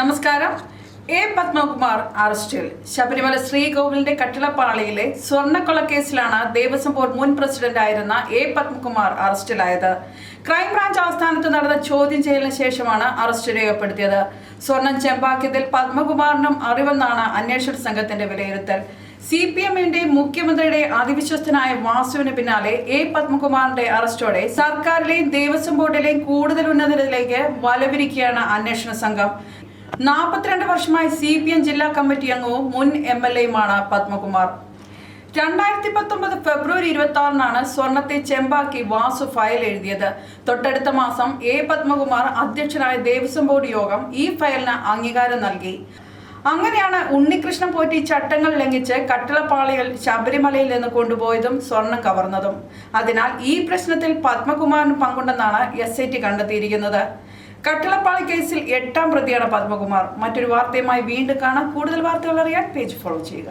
നമസ്കാരം. എ പത്മകുമാർ അറസ്റ്റിൽ. ശബരിമല ശ്രീകോവിലിന്റെ കട്ടിളപ്പാളയിലെ സ്വർണക്കൊളക്കേസിലാണ് ദേവസ്വം ബോർഡ് മുൻ പ്രസിഡന്റ് ആയിരുന്ന എ പത്മകുമാർ അറസ്റ്റിലായത്. ക്രൈംബ്രാഞ്ച് ആസ്ഥാനത്ത് നടന്ന ചോദ്യം ചെയ്യലിന് ശേഷമാണ് അറസ്റ്റ് രേഖപ്പെടുത്തിയത്. സ്വർണം ചെമ്പാക്കിയതിൽ പത്മകുമാറിനും അറിവെന്നാണ് അന്വേഷണ സംഘത്തിന്റെ വിലയിരുത്തൽ. സി പി എമ്മിന്റെ മുഖ്യമന്ത്രിയുടെ അതിവിശ്വസ്തനായ വാസുവിന് പിന്നാലെ എ പത്മകുമാറിന്റെ അറസ്റ്റോടെ സർക്കാരിലെയും ദേവസ്വം ബോർഡിലെയും കൂടുതൽ ഉന്നതരിലേക്ക് വലവിരിക്കുകയാണ് അന്വേഷണ സംഘം. നാൽപ്പത്തിരണ്ട് വർഷമായി സി പി എം ജില്ലാ കമ്മിറ്റി അംഗവും മുൻ എം എൽ എയുമാണ് പത്മകുമാർ. രണ്ടായിരത്തി പത്തൊമ്പത് ഫെബ്രുവരി ഇരുപത്തി ആറിനാണ് സ്വർണത്തെ ചെമ്പാക്കി വാസു ഫയൽ എഴുതിയത്. തൊട്ടടുത്ത മാസം എ പത്മകുമാർ അധ്യക്ഷനായ ദേവസ്വം ബോർഡ് യോഗം ഈ ഫയലിന് അംഗീകാരം നൽകി. അങ്ങനെയാണ് ഉണ്ണികൃഷ്ണൻ പോറ്റി ചട്ടങ്ങൾ ലംഘിച്ച് കട്ടളപ്പാളയിൽ ശബരിമലയിൽ നിന്ന് കൊണ്ടുപോയതും സ്വർണം കവർന്നതും. അതിനാൽ ഈ പ്രശ്നത്തിൽ പത്മകുമാറിന് പങ്കുണ്ടെന്നാണ് എസ് ഐ ടി കണ്ടെത്തിയിരിക്കുന്നത്. കട്ടിളപ്പാളി കേസിൽ എട്ടാം പ്രതിയാണ് പത്മകുമാർ. മറ്റൊരു വാർത്തയുമായി വീണ്ടും കാണാം. കൂടുതൽ വാർത്തകൾ അറിയാൻ പേജ് ഫോളോ ചെയ്യുക.